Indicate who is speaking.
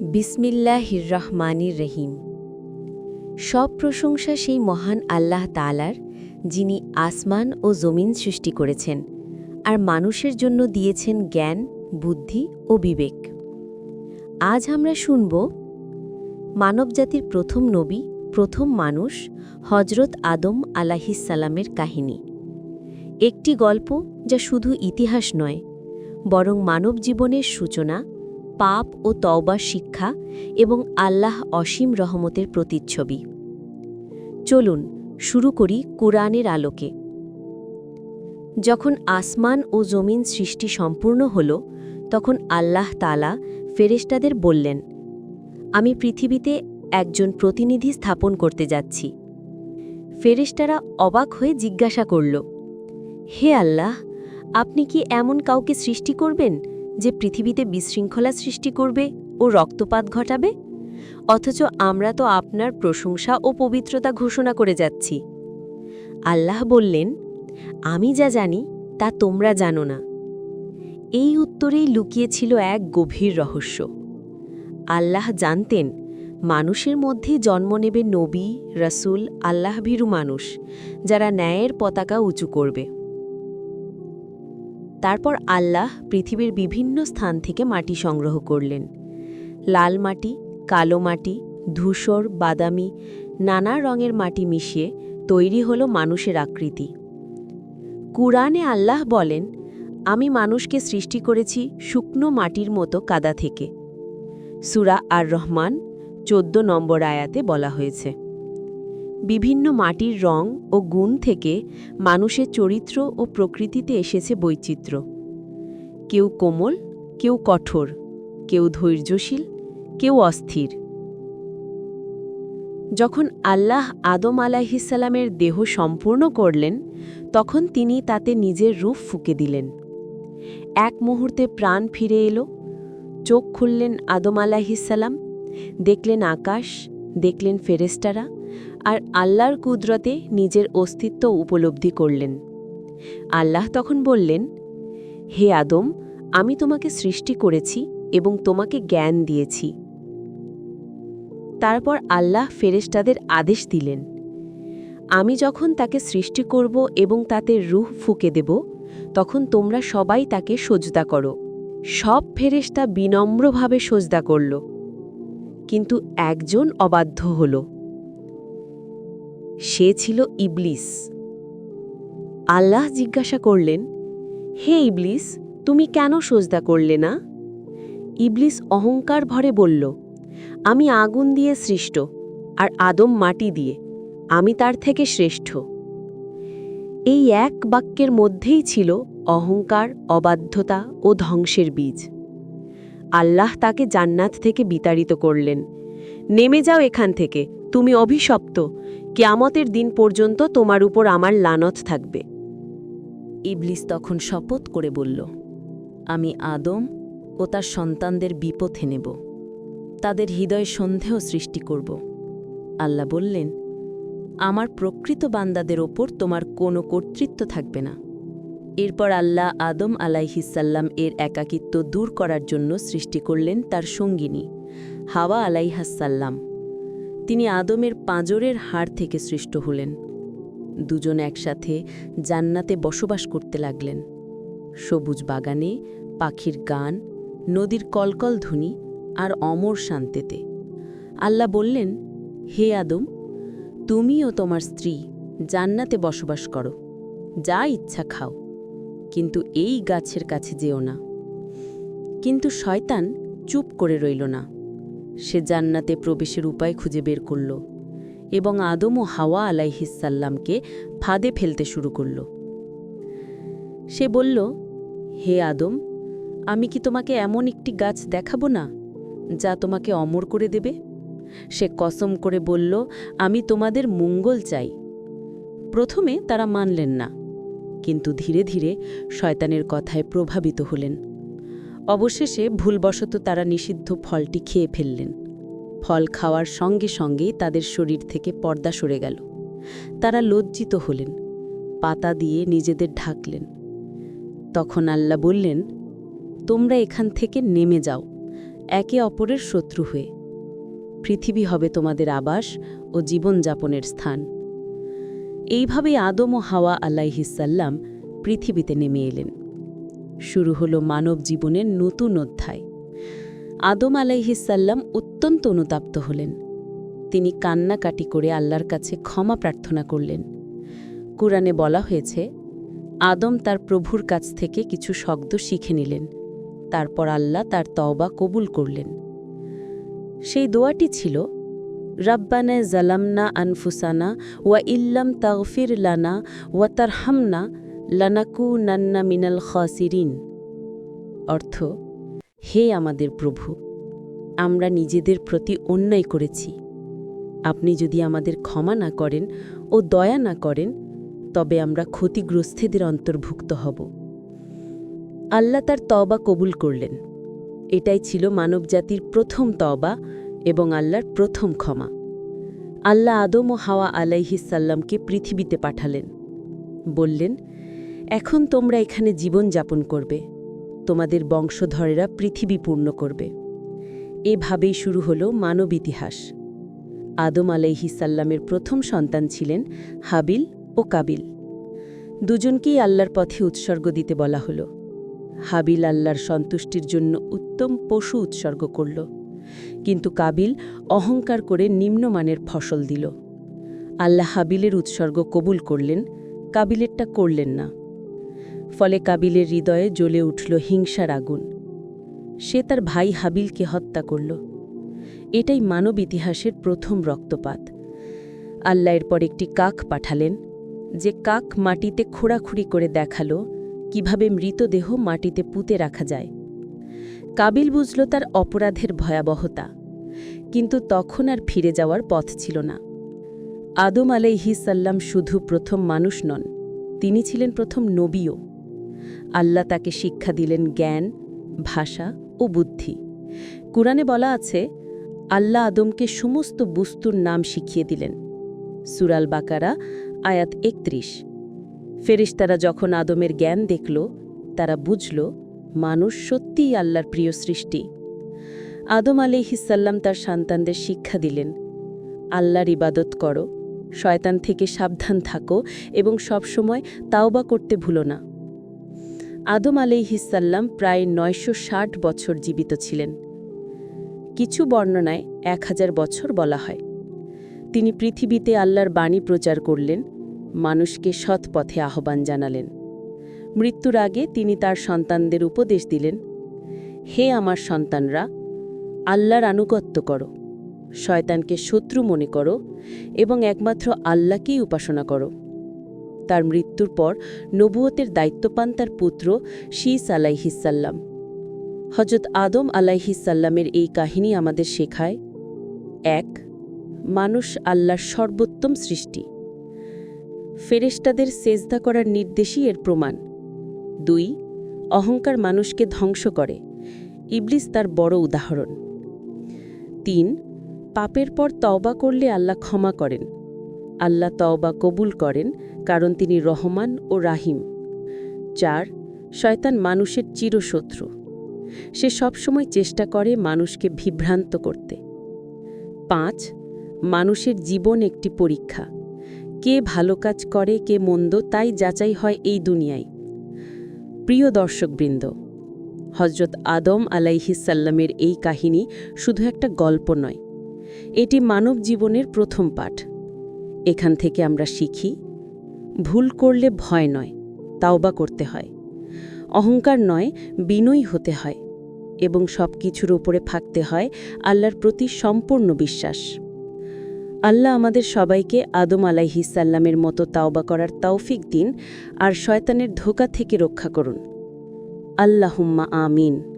Speaker 1: বিসমিল্লাহির রহমানির রহিম। সব প্রশংসা সেই মহান আল্লাহ তালার যিনি আসমান ও জমিন সৃষ্টি করেছেন আর মানুষের জন্য দিয়েছেন জ্ঞান, বুদ্ধি ও বিবেক। আজ আমরা শুনব, মানবজাতির প্রথম নবী, প্রথম মানুষ হজরত আদম আলাহিসাল্লামের কাহিনী। একটি গল্প যা শুধু ইতিহাস নয়, বরং মানব জীবনের সূচনা পাপ ও তওবার শিক্ষা এবং আল্লাহ অসীম রহমতের প্রতিচ্ছবি। চলুন, শুরু করি কোরআনের আলোকে। যখন আসমান ও জমিন সৃষ্টি সম্পূর্ণ হল, তখন আল্লাহ তালা ফেরেশতাদের বললেন, আমি পৃথিবীতে একজন প্রতিনিধি স্থাপন করতে যাচ্ছি। ফেরেশতারা অবাক হয়ে জিজ্ঞাসা করল, হে আল্লাহ, আপনি কি এমন কাউকে সৃষ্টি করবেন যে পৃথিবীতে বিশৃঙ্খলা সৃষ্টি করবে ও রক্তপাত ঘটাবে? অথচ আমরা তো আপনার প্রশংসা ও পবিত্রতা ঘোষণা করে যাচ্ছি। আল্লাহ বললেন, আমি যা জানি, তা তোমরা জানো না। এই উত্তরেই লুকিয়েছিল এক গভীর রহস্য। আল্লাহ জানতেন, মানুষের মধ্যেই জন্ম নেবে নবী, রসুল, আল্লাহভীরু মানুষ, যারা ন্যায়ের পতাকা উঁচু করবে। তারপর আল্লাহ পৃথিবীর বিভিন্ন স্থান থেকে মাটি সংগ্রহ করলেন। লাল মাটি, কালো মাটি, ধূসর, বাদামি, নানা রঙের মাটি মিশিয়ে তৈরি হল মানুষের আকৃতি। কুরআনে আল্লাহ বলেন, আমি মানুষকে সৃষ্টি করেছি শুকনো মাটির মতো কাদা থেকে। সুরা আর রহমান চোদ্দ নম্বর আয়াতে বলা হয়েছে। বিভিন্ন মাটির রং ও গুণ থেকে মানুষের চরিত্র ও প্রকৃতিতে এসেছে বৈচিত্র্য। কেউ কোমল, কেউ কঠোর, কেউ ধৈর্যশীল, কেউ অস্থির। যখন আল্লাহ আদম আলাহিসাল্লামের দেহ সম্পূর্ণ করলেন, তখন তিনি তাতে নিজের রূপ ফুকে দিলেন। এক মুহূর্তে প্রাণ ফিরে এলো, চোখ খুললেন আদম আলাহিসাল্লাম দেখলেন আকাশ, দেখলেন ফেরেস্তারা আর আল্লাহর কুদরতে নিজের অস্তিত্ব উপলব্ধি করলেন। আল্লাহ তখন বললেন, হে আদম, আমি তোমাকে সৃষ্টি করেছি এবং তোমাকে জ্ঞান দিয়েছি। তারপর আল্লাহ ফেরেশতাদের আদেশ দিলেন, আমি যখন তাকে সৃষ্টি করব এবং তাতে রুহ ফুকে দেব, তখন তোমরা সবাই তাকে সজদা করো। সব ফেরেশতা বিনম্রভাবে সজদা করল, কিন্তু একজন অবাধ্য হল। সে ছিল ইবলিস। আল্লাহ জিজ্ঞাসা করলেন, হে ইবলিস, তুমি কেন সজদা করলে না? ইবলিস অহংকার ভরে বলল, আমি আগুন দিয়ে সৃষ্ট আর আদম মাটি দিয়ে, আমি তার থেকে শ্রেষ্ঠ। এই এক বাক্যের মধ্যেই ছিল অহংকার, অবাধ্যতা ও ধ্বংসের বীজ। আল্লাহ তাকে জান্নাত থেকে বিতাড়িত করলেন। নেমে যাও এখান থেকে, তুমি অভিশপ্ত কেয়ামতের দিন পর্যন্ত তোমার উপর আমার লানত থাকবে। ইবলিস তখন শপথ করে বলল, আমি আদম ও তার সন্তানদের বিপথে নেব। তাদের হৃদয় সন্দেহ সৃষ্টি করব। আল্লাহ বললেন, আমার প্রকৃত বান্দাদের ওপর তোমার কোনো কর্তৃত্ব থাকবে না। এরপর আল্লাহ আদম আলাইহিসাল্লাম এর একাকিত্ব দূর করার জন্য সৃষ্টি করলেন তার সঙ্গিনী হাওয়া আলাইহাসাল্লাম তিনি আদমের পাঁজরের হাড় থেকে সৃষ্ট হলেন। দুজন একসাথে জান্নাতে বসবাস করতে লাগলেন। সবুজ বাগানে, পাখির গান, নদীর কলকল ধ্বনি আর অমর শান্তিতে। আল্লাহ বললেন, হে আদম, তুমি ও তোমার স্ত্রী জান্নাতে বসবাস করো। যা ইচ্ছা খাও, কিন্তু এই গাছের কাছে যেও না। কিন্তু শয়তান চুপ করে রইল না। সে জান্নাতে প্রবেশের উপায় খুঁজে বের করল এবং আদম ও হাওয়া আলাইহিসাল্লামকে ফাঁদে ফেলতে শুরু করল। সে বলল, হে আদম, আমি কি তোমাকে এমন একটি গাছ দেখাবো না যা তোমাকে অমর করে দেবে? সে কসম করে বলল, আমি তোমাদের মঙ্গল চাই। প্রথমে তারা মানলেন না, কিন্তু ধীরে ধীরে শয়তানের কথায় প্রভাবিত হলেন। অবশেষে ভুলবশত তারা নিষিদ্ধ ফলটি খেয়ে ফেললেন। ফল খাওয়ার সঙ্গে সঙ্গেই তাদের শরীর থেকে পর্দা সরে গেল। তারা লজ্জিত হলেন, পাতা দিয়ে নিজেদের ঢাকলেন। তখন আল্লাহ বললেন, তোমরা এখান থেকে নেমে যাও, একে অপরের শত্রু হয়ে। পৃথিবী হবে তোমাদের আবাস ও জীবনযাপনের স্থান। এইভাবেই আদম ও হাওয়া আলাইহিসাল্লাম পৃথিবীতে নেমে এলেন। শুরু হলো মানব জীবনের নতুন অধ্যায়। আদম আলাইহিসাল্লাম অত্যন্ত অনুতাপ্ত হলেন। তিনি কান্নাকাটি করে আল্লাহর কাছে ক্ষমা প্রার্থনা করলেন। কুরআনে বলা হয়েছে, আদম তার প্রভুর কাছ থেকে কিছু শব্দ শিখে নিলেন। তারপর আল্লাহ তার তওবা কবুল করলেন। সেই দোয়াটি ছিল, রাব্বানা জালামনা আনফুসানা ওয়া ইল্লাম তাগফির লানা ওয়া তারহামনা লানাকু নান্না মিনাল খাসিরিন। অর্থ, হে আমাদের প্রভু, আমরা নিজেদের প্রতি অন্যায় করেছি। আপনি যদি আমাদের ক্ষমা না করেন ও দয়া না করেন, তবে আমরা ক্ষতিগ্রস্তদের অন্তর্ভুক্ত হব। আল্লাহ তার তওবা কবুল করলেন। এটাই ছিল মানবজাতির প্রথম তওবা এবং আল্লাহর প্রথম ক্ষমা। আল্লাহ আদম ও হাওয়া আলাইহিসাল্লামকে পৃথিবীতে পাঠালেন। বললেন এখন তোমরা এখানে জীবন যাপন করবে। তোমাদের বংশধরেরা পৃথিবী পূর্ণ করবে। এভাবেই শুরু হল মানব ইতিহাস। আদম আলাইহিসাল্লামের প্রথম সন্তান ছিলেন হাবিল ও কাবিল। দুজনকেই আল্লাহর পথে উৎসর্গ দিতে বলা হল। হাবিল আল্লাহর সন্তুষ্টির জন্য উত্তম পশু উৎসর্গ করল। কিন্তু কাবিল অহংকার করে নিম্নমানের ফসল দিল। আল্লাহ হাবিলের উৎসর্গ কবুল করলেন, কাবিলেরটা করলেন না। ফলে কাবিলের হৃদয়ে জ্বলে উঠল হিংসার আগুন। সে তার ভাই হাবিলকে হত্যা করল। এটাই মানব ইতিহাসের প্রথম রক্তপাত। আল্লাহ এরপর একটি কাক পাঠালেন, যে কাক মাটিতে খোঁড়াখুড়ি করে দেখাল কীভাবে মৃতদেহ মাটিতে পুঁতে রাখা যায়। কাবিল বুঝল তার অপরাধের ভয়াবহতা, কিন্তু তখন আর ফিরে যাওয়ার পথ ছিল না। আদম আলাইহিসাল্লাম শুধু প্রথম মানুষ নন, তিনি ছিলেন প্রথম নবীও। আল্লাহ তাকে শিক্ষা দিলেন জ্ঞান, ভাষা ও বুদ্ধি। কুরআনে বলা আছে, আল্লাহ আদমকে সমস্ত বস্তুর নাম শিখিয়ে দিলেন। সুরাল বাকারা, আয়াত একত্রিশ। ফেরিস্তারা যখন আদমের জ্ঞান দেখল, তারা বুঝল, মানুষ সত্যিই আল্লাহর প্রিয় সৃষ্টি। আদম আলিহিসাল্লাম তার সন্তানদের শিক্ষা দিলেন, আল্লাহর ইবাদত করো, শয়তান থেকে সাবধান থাকো এবং সবসময় তাওবা করতে ভুলো না। আদম আলিহিসাল্লাম প্রায় নয়শো ষাট বছর জীবিত ছিলেন। কিছু বর্ণনায় এক হাজার বছর বলা হয়। তিনি পৃথিবীতে আল্লাহর বাণী প্রচার করলেন, মানুষকে সৎ পথে আহ্বান জানালেন। মৃত্যুর আগে তিনি তার সন্তানদের উপদেশ দিলেন, হে আমার সন্তানরা, আল্লাহর আনুগত্য করো, শয়তানকে শত্রু মনে করো এবং একমাত্র আল্লাহকেই উপাসনা করো। তার মৃত্যুর পর নবুয়তের দায়িত্ব পান তার পুত্র শীস আলাইহিসাল্লাম হজরত আদম আলাইহিসাল্লামের এই কাহিনী আমাদের শেখায়। এক, মানুষ আল্লাহর সর্বোত্তম সৃষ্টি। ফেরেস্তাদের সেজদা করার নির্দেশই এর প্রমাণ। দুই, অহংকার মানুষকে ধ্বংস করে। ইবলিস তার বড় উদাহরণ। তিন, পাপের পর তওবা করলে আল্লাহ ক্ষমা করেন। আল্লাহ তওবা কবুল করেন, কারণ তিনি রহমান ও রাহিম। চার, শয়তান মানুষের চিরশত্রু। সে সবসময় চেষ্টা করে মানুষকে বিভ্রান্ত করতে। পাঁচ, মানুষের জীবন একটি পরীক্ষা। কে ভালো কাজ করে, কে মন্দ, তাই যাচাই হয় এই দুনিয়ায়। প্রিয় দর্শকবৃন্দ হজরত আদম আলাইহিসাল্লামের এই কাহিনী শুধু একটা গল্প নয়। এটি মানব জীবনের প্রথম পাঠ। এখান থেকে আমরা শিখি, ভুল করলে ভয় নয়, তাওবা করতে হয়। অহংকার নয়, বিনয়ী হতে হয় এবং সব কিছুর উপরে থাকতে হয় আল্লাহর প্রতি সম্পূর্ণ বিশ্বাস। আল্লাহ আমাদের সবাইকে আদম আলাইহিসাল্লামের মতো তাওবা করার তৌফিক দিন আর শয়তানের ধোকা থেকে রক্ষা করুন। আল্লাহুম্মা আমিন।